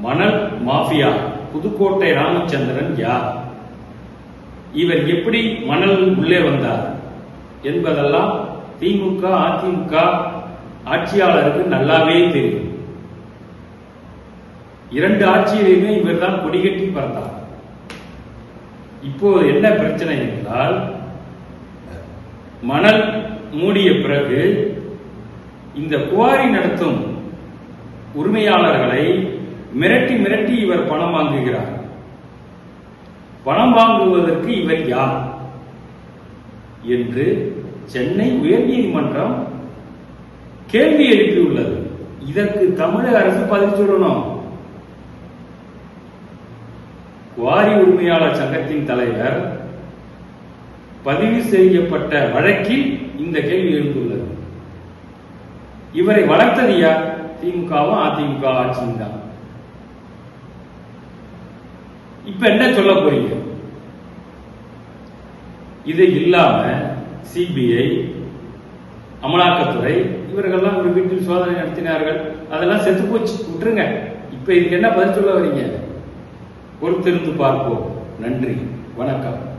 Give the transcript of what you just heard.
மணல் மாஃபியா புதுக்கோட்டை ராமச்சந்திரன் யார்? இவர் எப்படி மணல் உள்ளே வந்தார்? என்பதெல்லாம் திமுக அதிமுக ஆட்சியாளருக்கு நல்லாவே தெரியும். இரண்டு ஆட்சியிலுமே இவர்தான் கொடிகட்டி பறந்தார். இப்போது என்ன பிரச்சனை என்றால் மணல் மூடிய பிறகு இந்த குவாரி நடத்தும் உரிமையாளர்களை மிரட்டி மிரட்டி இவர் பணம் வாங்குகிறார். பணம் வாங்குவதற்கு இவர் யார்? என்று சென்னை உயர்நீதிமன்றம் கேள்வி எழுப்பியுள்ளது. இதற்கு தமிழக அரசு பதில் சொல்லணும். குவாரி உரிமையாளர் சங்கத்தின் தலைவர் பதிவு செய்யப்பட்ட வழக்கில் இந்த கேள்வி எழுந்துள்ளது. இவரை வளர்த்தது யார்? திமுகவும் அதிமுக ஆட்சியும் தான் இப்ப என்ன சொல்ல போறீங்க? இது இல்லாம சிபிஐ அமலாக்கத்துறை இவர்கள்லாம் ஒரு வீட்டில் சோதனை நடத்தினார்கள். அதெல்லாம் செத்து போச்சு. விட்டுருங்க. இப்ப இதுக்கு என்ன பதில் சொல்ல வரீங்க? பொறுத்திருந்து பார்ப்போம். நன்றி. வணக்கம்.